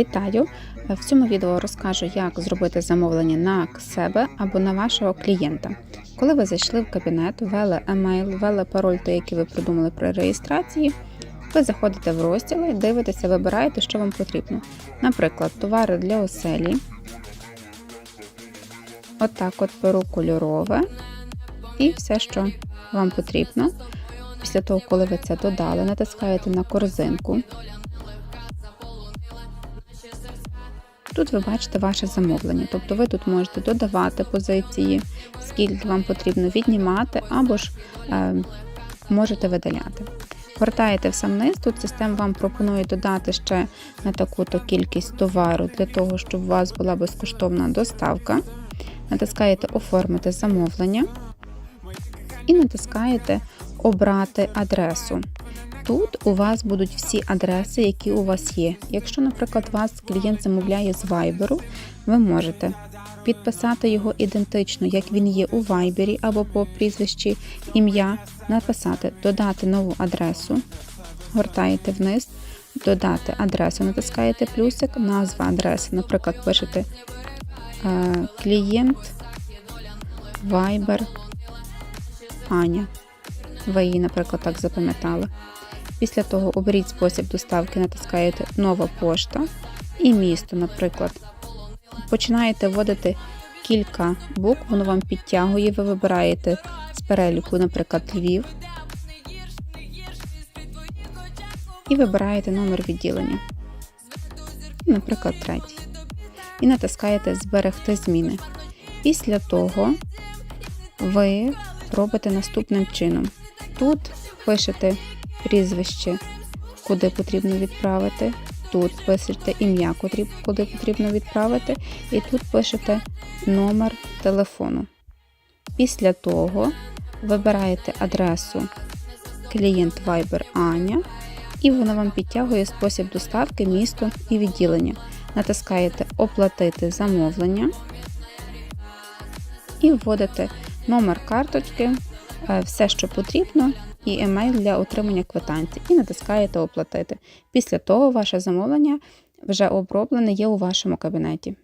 Вітаю! В цьому відео розкажу, як зробити замовлення на себе або на вашого клієнта. Коли ви зайшли в кабінет, ввели емейл, ввели пароль, той, який ви придумали при реєстрації, ви заходите в розділи, дивитеся, вибираєте, що вам потрібно. Наприклад, товари для оселі. Отак от беру кольорове і все, що вам потрібно. Після того, коли ви це додали, натискаєте на корзинку. Тут ви бачите ваше замовлення, тобто ви тут можете додавати позиції, скільки вам потрібно віднімати, або ж е, можете видаляти. Вертаєте в сам низ, тут система вам пропонує додати ще на таку-то кількість товару для того, щоб у вас була безкоштовна доставка. Натискаєте Оформити замовлення і натискаєте Обрати адресу. Тут у вас будуть всі адреси, які у вас є. Якщо, наприклад, вас клієнт замовляє з Viber, ви можете підписати його ідентично, як він є у Viber або по прізвищі ім'я, написати, додати нову адресу, гортаєте вниз, додати адресу, натискаєте плюсик, назва адреси. Наприклад, пишете е, клієнт Viber Аня. Ви її, наприклад, так запам'ятали. Після того оберіть спосіб доставки, натискаєте Нова пошта і місто, наприклад. Починаєте вводити кілька букв, воно вам підтягує, ви вибираєте з переліку, наприклад, Львів. І вибираєте номер відділення. Наприклад, третій. І натискаєте Зберегти зміни. Після того ви робите наступним чином. Тут пишете прізвище, куди потрібно відправити. Тут пишете ім'я, куди потрібно відправити, і тут пишете номер телефону. Після того вибираєте адресу клієнт Viber Аня, і вона вам підтягує спосіб доставки, місто і відділення. Натискаєте Оплатити замовлення і вводите номер карточки, все, що потрібно, і емейл для отримання квитанції, і натискаєте Оплатити. Після того ваше замовлення вже оброблене є у вашому кабінеті.